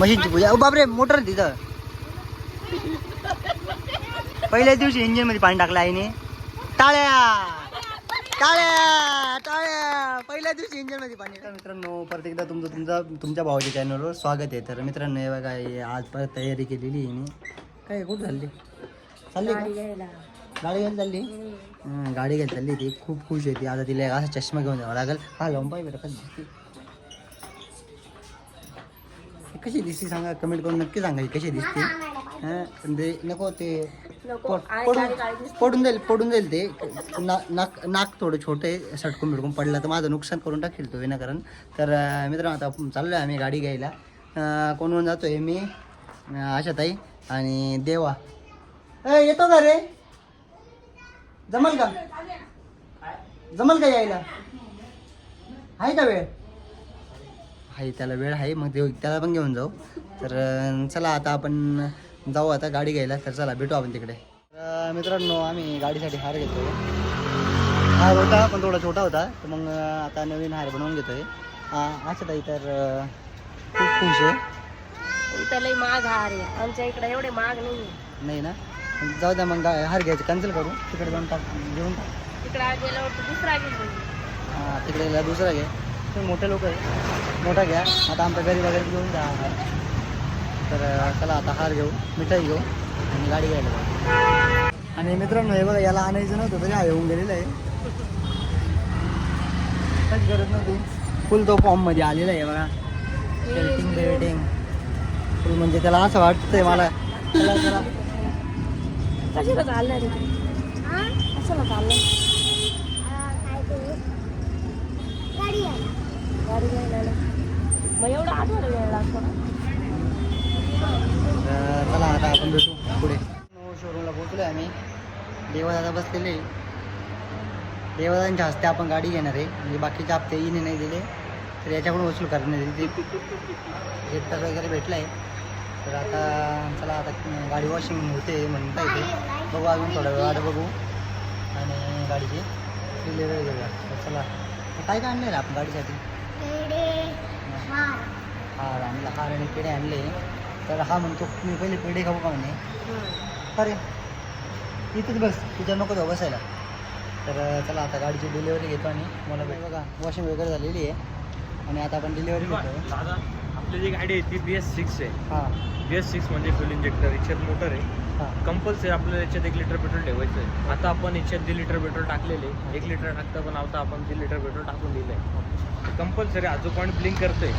मशीनची पूजा. बापरे मोटर तिथं. पहिल्याच दिवशी इंजिनमध्ये पाणी टाकलं आईने. टाळ्या! टाळ्या! टाळ्या! पहिल्या दिवशी इंजिनमध्ये पाणी तर मित्रांनो परत एकदा तुमचं तुमचा तुमच्या भावाच्या चॅनलवर स्वागत आहे. तर मित्रांनो हे हे आज परत तयारी केलेली आहे. काय कुठं चालली? चालली? गाडी घ्यायला चालली? गाडी घ्यायला चालली ती. खूप खुश आहे ती. आता तिला असा चष्मा घेऊन जावं लागेल. हा लावून पाहिजे कशी दिसते सांगा? कमेंट करून नक्की सांगा ही कशी दिसते. हं, पण ते नको ते पड- पडून पडून जाईल पडून जाईल ते. ना- नाक नाक थोडं छोटं आहे सटकून बिटकून पडलं तर माझं नुकसान करून टाकेल तो विनाकारण. तर अं, मित्रांनो आता चाललो आहे आम्ही गाडी घ्यायला. अं, कोण कोण जातो आहे मी अं, आशाताई आणि देवा. ए येतो का रे? जमल का? जमल का यायला? आहे का वेळ? आहे त्याला वेळ आहे. मग ते त्याला पण घेऊन जाऊ. तर चला आता आपण जाऊ आता गाडी घ्यायला. तर चला भेटू आपण तिकडे. तर मित्रांनो आम्ही गाडीसाठी हार घेतो हार होता पण थोडा छोटा होता. तर मग आता नवीन हार बनवून घेतोय. असं ताई तर खूप खुश आहे. लई महाग हार आहे. आमच्या इकडे एवढे महाग नाही नाही ना? जाऊ द्या मग हार घ्यायचं. कॅन्सल करू. तिकडे जाऊन टाक घेऊन टाक. तिकडे गेल्यावर दुसरा घेऊन हा, तिकडे गेला दुसरा घ्या तुम्ही मोठे लोक आहे. मोठा घ्या. आता आमच्या घरी वगैरे घेऊन जा. तर चला आता हार घेऊ मिठाई घेऊ आणि गाडी घ्यायला आणि मित्रांनो हे बघा याला आणायचं नव्हतं तरी हा येऊन गेलेलं आहे. काहीच गरज नव्हती. फुल तो फॉर्ममध्ये आलेला आहे बघा. सेल्टिंग बेल्टिंग फुल म्हणजे त्याला असं वाटतंय मला. चला चला कशाला चालणार कशाला चालणार गाडी घ्यायला ना. मग एवढा आठवडा वेळ लागतो ना? तर चला आता आपण भेटू पुढे. शोरूमला पोहोचलो आम्ही. देवादादा बसलेले. देवादांच्या हस्ते आपण गाडी घेणार आहे. म्हणजे बाकीचे हप्ते इने नाही दिले. तर याच्याकडून वसूल करण्यात येईल ते एक तास वगैरे भेटला आहे तर आता चला आता गाडी वॉशिंग होते म्हणता येते बघू अजून थोडा वेळ. वाट बघू. आणि गाडीची डिलिव्हरी घेऊया तर चला. काय काय आणलं आपण गाडीसाठी? हार. आणला हार आणि पेढे आणले. तर हा म्हणतो मी पहिले पेढे खाऊ का म्हणे? अरे इथेच बस तुझ्या नको जाऊ बसायला. तर चला आता गाडीची डिलिव्हरी घेतो आणि मला बघा वॉशिंग वगैरे झालेली आहे. आणि आता आपण डिलिव्हरी घेतो. दादा आपली जी गाडी आहे ती बी एस सिक्स आहे. हां. बी एस सिक्स म्हणजे फ्युल इंजेक्टर याच्यात मोटर आहे. हां. कंपल्सरी आपल्याला याच्यात एक लिटर पेट्रोल ठेवायचं आहे आता आपण याच्यात दीड लिटर पेट्रोल टाकलेले एक लिटर टाकता पण आता आपण दीड लिटर पेट्रोल टाकून दिलं आहे कंपल्सरी हा जो पॉईंट ब्लिंक करतोय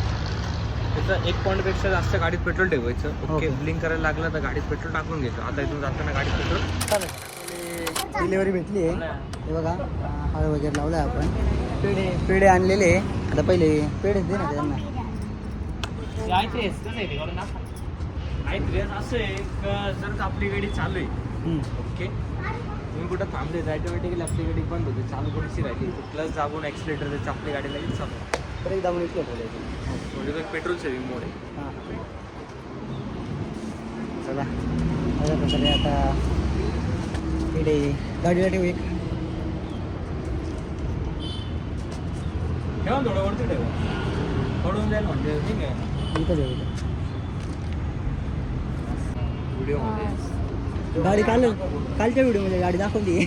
त्याचा एक पॉईंटपेक्षा जास्त गाडीत पेट्रोल ठेवायचं. Okay Okay. ब्लिंक करायला लागलं तर गाडीत पेट्रोल टाकून घ्यायचं. आता इथून जाताना गाडीत पेट्रोल चालेल. डिलिव्हरी भेटली आहे. हे बघा हार वगैरे लावला आहे आपण. पेढे पेढे आणलेले आहे. आता पहिले पेढे दे ना त्यांना. असं आहे का जर का आपली गाडी चालू आहे. ओके. तुम्ही कुठं थांबले ऑटोमॅटिकली आपली गाडी बंद होते. चालू थोडीशी राहिली? प्लस दाबून एक्सिलेटर त्याची आपली गाडी लगेच चालू तर एकदा म्हणून इथलं बोलायचं तर पेट्रोल सेविंग मोड आहे. चला. अशा प्रकारे आता पेढे गाडीला ठेवू एक. ठेवा थोडं वरती ठेवा. पडून जाईल म्हणजे ठीक आहे. गाडी काल कालच्या व्हिडिओमध्ये गाडी दाखवली.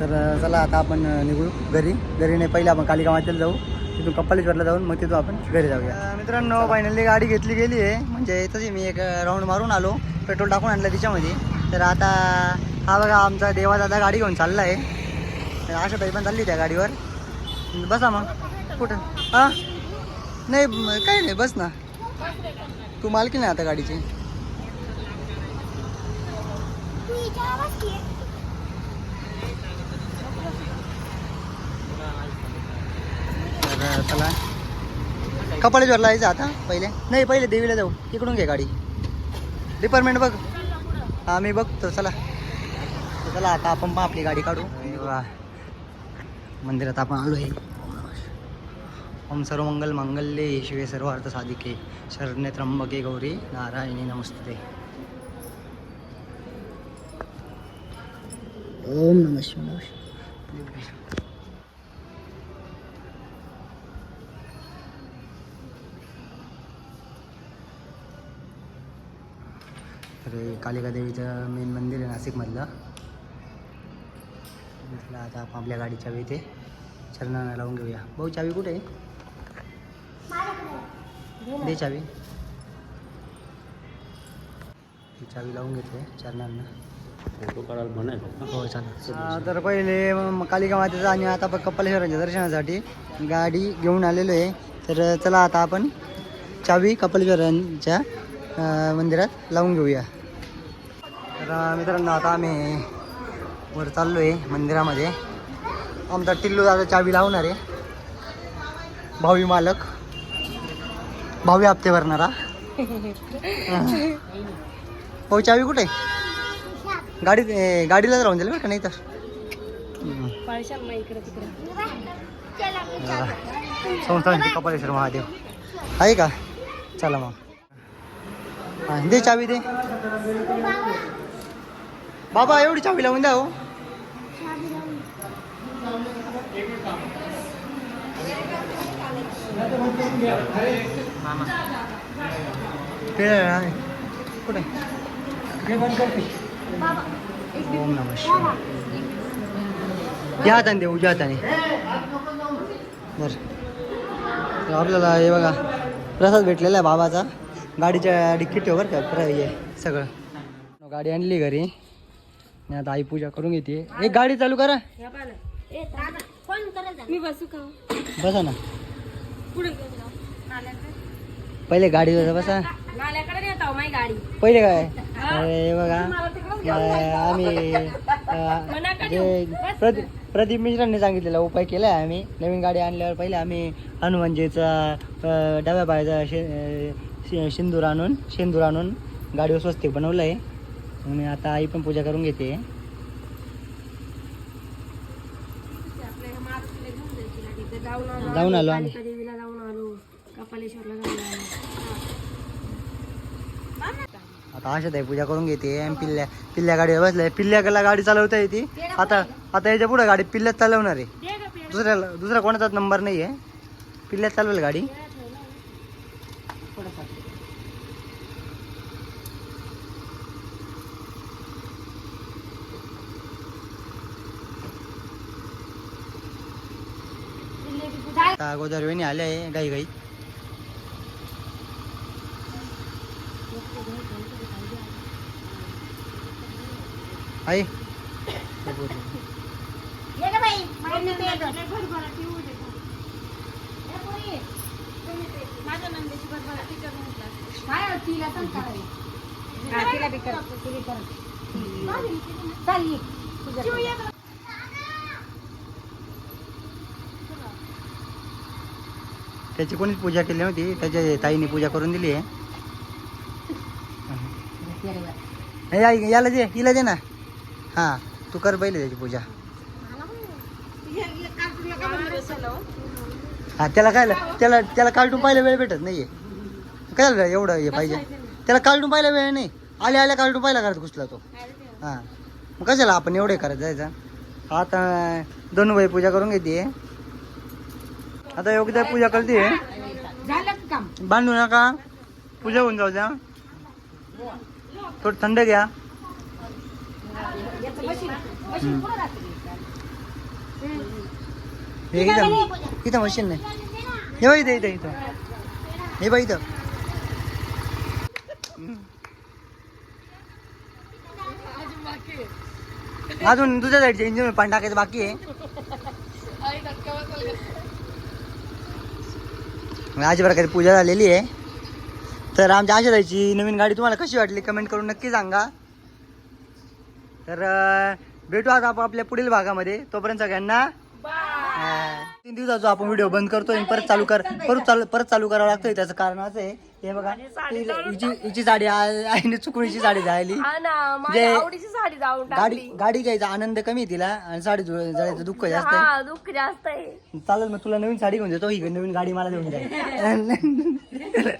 तर चला आता आपण निघू घरी. घरी नाही पहिले आपण कालिका जाऊ. तिथून कप्पालेश्वरला जाऊन मग तिथून आपण घरी जाऊया. मित्रांनो फायनली गाडी घेतली गेली आहे म्हणजे तशी मी एक राऊंड मारून आलो. पेट्रोल टाकून आणलं तिच्यामध्ये. तर आता हा बघा आमचा देवा दादा गाडी घेऊन चालला आहे आशा ताई पण चालली त्या गाडीवर. बसा मग. कुठं? हा? नाही काही नाही बस ना. तू मालकी नाही आता गाडीची. चला. कपाळेश्वरला जायचं आता पहिले. नाही पहिले देवीला जाऊ. इकडून घे गाडी. डिपार्टमेंट बघ. हा मी बघतो. चला. चला आता आपण पण आपली गाडी काढू. मंदिरात आपण आलो आहे. ओम सर्व मंगल मंगल्ये. शिवे सर्व अर्थ साधिके. शरण्य त्र्यंबके गौरी. नारायणी नमस्ते. ओम नम शिवाय. तर कालिका देवीचं मेन मंदिर आहे नाशिकमधलं. म्हटलं आता आपण आपल्या गाडी चावी इथे चरणाला लावून घेऊया. भाऊ चावी कुठे आहे? दे चावी. ही चावी लावून घेते चरणांना. फोटो काढायला म्हणायचं हो चालेल. तर पहिले मग कालिका मातेचं आणि आता आपण कपालेश्वराच्या दर्शनासाठी गाडी घेऊन आलेलो आहे. तर चला आता आपण चावी कपालेश्वरांच्या मंदिरात लावून घेऊया. तर मित्रांनो आता आम्ही वर चाललो आहे मंदिरामध्ये. आमचा टिल्लू दादा चावी लावणार आहे. भावी मालक. भावी हप्ते भरणारा. हो चावी कुठे? गाडी गाडीलाच राहून जाईल बरं का? नाही तर. संस्थान कपालेश्वर महादेव. आहे का? चला मग. हा, दे चावी दे. बाबा एवढी चावी लावून द्या हो. कुठे? ओम नमः या हाताने दे उजव्या हाताने बर. आपल्याला हे बघा प्रसाद भेटलेला आहे बाबाचा. गाडीच्या डिक्कीत ठेव बरं का प्र हे सगळं. गाडी आणली घरी. आता आई पूजा करून घेते. एक गाडी चालू करा. मी बसू का? बसा ना. पुढे पहिले गाडीवर बसा. नाल्याकडे नेत आहो माझी गाडी. पहिले काय? अरे बघा. अं, आम्ही अं, जे प्रदीप प्रदीप मिश्रांनी सांगितलेला उपाय केला आहे आम्ही. नवीन गाडी आणल्यावर पहिले आम्ही हनुमानजीचा अं, डाव्या पायाचा शे अं, शे- शेंदूर आणून शेंदूर आणून गाडीवर स्वस्तिक बनवलं आहे आणि आता आई पण पूजा करून घेते. जाऊन आलो आम्ही. कालिका देवीला जाऊन आलो. कपालेश्वरला जाऊन आलो. आता अशात आहे पूजा करून घेते. आणि पिल्ल्या पिल्ल्या गाडीवर बसल्या पिल्ल्याला गाडी चालवता येते आता आता याच्यापुढे गाडी पिल्ल्यात चालवणार आहे. दुसऱ्याला दुसरा कोणाचाच नंबर नाही आहे पिल्ल्यात चालवेल गाडी. आता अगोदर वेणी आले आहे गाई गाई आई. काय तिला पण करावी. हा, तिला बी कर. ती बी कर. चाल ये. तुझ्या पुढे. त्याची कोणीच पूजा केली नव्हती. त्याच्या ताईने पूजा करून दिली आहे. याला दे हिला दे ना. हां तू कर पहिले त्याची पूजा. हा त्याला काय त्याला त्याला कार्टून पाहायला वेळ भेटत नाहीये. काय झालं एवढं हे पाहिजे? त्याला कार्टून पाहायला वेळ नाही. आल्या आल्या कार्टून पाहायला करत घुसला तो. हां. मग कशाला आपण एवढे करत जायचं? आता दोन वय पूजा करून घेते. आता योग्य पूजा करते. बांधू नका. पूजा होऊन जाऊ द्या. थोडं थंड घ्या. हे इथं इथं मशीन नाही. हे बघ इथं इथं इथं. हे बघ इथं. अजून दुसऱ्या साईडचे इंजिन पाणी टाकायचं बाकी आहे. अशा प्रकारे पूजा झालेली आहे. तर आमच्या आशा जायची नवीन गाडी तुम्हाला कशी वाटली कमेंट करून नक्की सांगा. तर भेटू आता आपण आपल्या पुढील भागामध्ये. तोपर्यंत सगळ्यांना तीन दिवसाचा आपण व्हिडिओ बंद करतोय आणि परत चालू कर परत चालू परत चालू करावं लागतोय. त्याचं कारण असं आहे हे बघा हिची हिची साडी आ- आईने साडी जायली हा ना जे- माझ्या आवडीची साडी जाऊन गाडी टाकली. गाडी घ्यायचा आनंद कमी तिला आणि साडी जुळ- जळायचं दुःख जास्त आहे. हा दुःख जास्त आहे. चालेल मग तुला नवीन साडी घेऊन देतो. ही नवीन गाडी मला देऊन जाईल